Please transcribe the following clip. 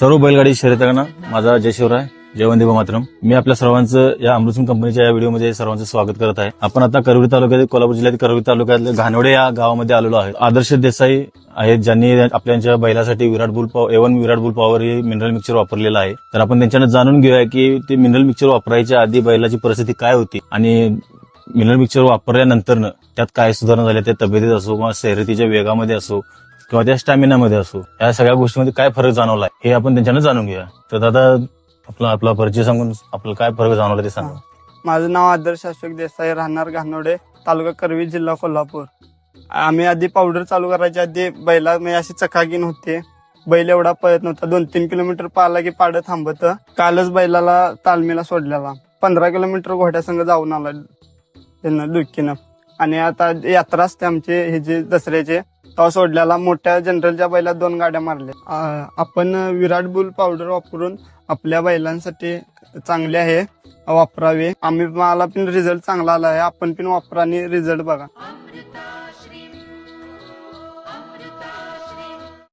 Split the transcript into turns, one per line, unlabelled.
सर्व बैलगाडी शर्यतांना माझा जय शिवराय जयवंदी मातरम. मी आपल्या सर्वांचं या अमृतसिंग कंपनीच्या या व्हिडिओमध्ये सर्वांचं स्वागत करत आहे. आपण आता करवी तालुक्यातील कोल्हापूर जिल्ह्यातील करवी तालुक्यातल्या घाणवडे या गावामध्ये आलेलो आहे. आदर्श देसाई आहेत ज्यांनी आपल्या बैलासाठी Virat bull power A one Virat bull power हे मिनरल मिक्सर वापरलेलं आहे. तर आपण त्यांच्यानं जाणून घेऊया की ते मिनरल मिक्सर वापरायच्या आधी बैलाची परिस्थिती काय होती आणि मिनरल मिक्सर वापरल्यानंतर त्यात काय सुधारणा झाल्या त्या तब्येतीत असो किंवा शर्यतीच्या वेगामध्ये असो किंवा त्या स्टॅमिनामध्ये असो या सगळ्या गोष्टीमध्ये काय फरक जाणवला हे आपण त्यांच्यानं जाणून घेऊया. तर दादा आपला आपला परिचय सांगून आपल्याला काय फरक जाणवला ते सांगा.
माझं नाव आदर्श अशोक देसाई राहणार घानोडे तालुका करवी जिल्हा कोल्हापूर. आम्ही आधी पावडर चालू करायच्या आधी बैला म्हणजे अशी चकाकी नव्हते बैल एवढा पळत नव्हता. दोन तीन किलोमीटर पाहिला की पाडं थांबत. कालच बैलाला तालमीला सोडलेला. पंधरा किलोमीटर घोड्यासंग जाऊन आला. त्यांना दुःखीनं आणि आता यात्रा असते आमचे हे जे दसऱ्याचे तेव्हा सोडल्याला मोठ्या जनरलच्या बैलात दोन गाड्या मारल्या. आपण विराट बुल पावडर वापरून आपल्या बैलांसाठी चांगले आहे वापरावे. आम्ही मला पण रिझल्ट चांगला आला आहे आपण पण वापरा आणि रिझल्ट बघा.